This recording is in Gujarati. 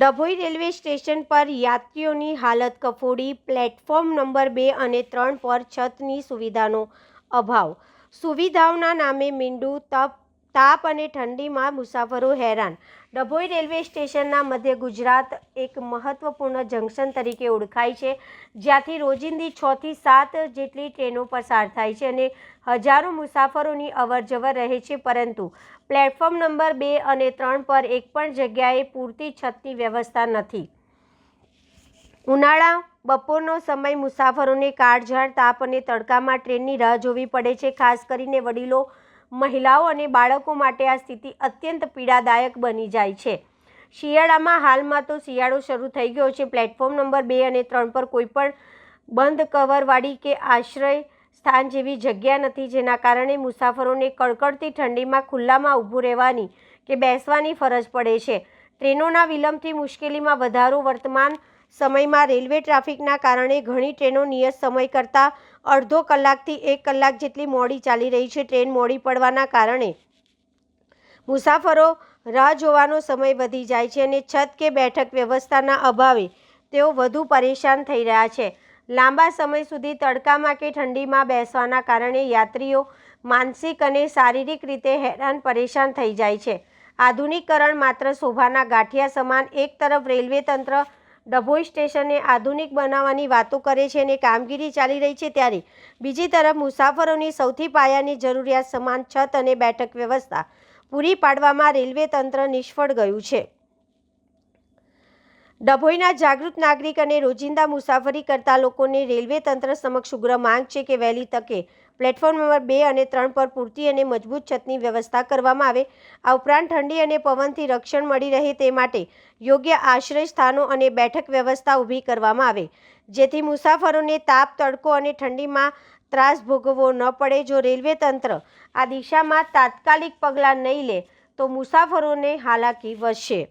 ડભોઈ રેલવે સ્ટેશન પર યાત્રીઓની હાલત કફોડી, પ્લેટફોર્મ નંબર બે અને ત્રણ પર છતની સુવિધાનો અભાવ. સુવિધાઓના નામે મીંડું, તપ તાપ અને ઠંડીમાં મુસાફરો હેરાન. ડભોઈ રેલવે સ્ટેશનના મધ્ય ગુજરાત એક મહત્વપૂર્ણ જંકશન તરીકે ઓળખાય છે, જ્યાંથી રોજિંદી છથી સાત જેટલી ટ્રેનો પસાર થાય છે અને હજારો મુસાફરોની અવરજવર રહે છે, પરંતુ પ્લેટફોર્મ નંબર બે અને ત્રણ પર એક પણ જગ્યાએ પૂરતી છતની વ્યવસ્થા નથી. ઉનાળા, બપોરનો સમય મુસાફરોને કાળઝાળ તાપ અને તડકામાં ટ્રેનની રાહ જોવી પડે છે, ખાસ કરીને વડીલો મહિલાઓ અને બાળકો માટે આ સ્થિતિ અત્યંત પીડાદાયક બની જાય છે. શિયાળામાં હાલમાં તો શિયાળો શરૂ થઈ ગયો છે. પ્લેટફોર્મ નંબર બે અને ત્રણ પર કોઈ પણ બંધ કવરવાળી કે આશ્રય સ્થાન જેવી જગ્યા નથી, જેના કારણે મુસાફરોને કડકડતી ઠંડીમાં ખુલ્લામાં ઊભું રહેવાની કે બેસવાની ફરજ પડે છે. ટ્રેનોના વિલંબથી મુશ્કેલીમાં વધારો વર્તમાન સમયમાં રેલવે ટ્રાફિકના કારણે ઘણી ટ્રેનો નિયત સમય કરતાં અડધો કલાકથી એક કલાક જેટલી મોડી ચાલી રહી છે. ટ્રેન મોડી પડવાના કારણે મુસાફરો રાહ જોવાનો સમય વધી જાય છે અને છત કે બેઠક વ્યવસ્થાના અભાવે તેઓ વધુ પરેશાન થઈ રહ્યા છે. લાંબા સમય સુધી તડકામાં કે ઠંડીમાં બેસવાના કારણે યાત્રીઓ માનસિક અને શારીરિક રીતે હેરાન પરેશાન થઈ જાય છે. આધુનિકરણ માત્ર શોભાના ગાંઠિયા સમાન એક તરફ રેલવે તંત્ર ડભોઈ સ્ટેશનને આધુનિક બનાવવાની વાતો કરે છે અને કામગીરી ચાલી રહી છે ત્યારે બીજી તરફ મુસાફરોની સૌથી પાયાની જરૂરિયાત સમાન છત અને બેઠક વ્યવસ્થા પૂરી પાડવામાં રેલવે તંત્ર નિષ્ફળ ગયું છે. ડભોઈના જાગૃત નાગરિક અને રોજિંદા મુસાફરી કરતા લોકોને રેલવે તંત્ર સમક્ષ ઉગ્ર માંગ છે કે વહેલી તકે પ્લેટફોર્મ નંબર બે અને ત્રણ પર પૂરતી અને મજબૂત છતની વ્યવસ્થા કરવામાં આવે. આ ઉપરાંત ઠંડી અને પવનથી રક્ષણ મળી રહે તે માટે યોગ્ય આશ્રય સ્થાનો અને બેઠક વ્યવસ્થા ઊભી કરવામાં આવે. જેથી મુસાફરોને તાપ, તડકો અને ઠંડીમાં ત્રાસ ભોગવવો ન પડે. જો રેલવે તંત્ર આ દિશામાં તાત્કાલિક પગલાં નહીં લે, તો મુસાફરોને હાલાકી વધશે.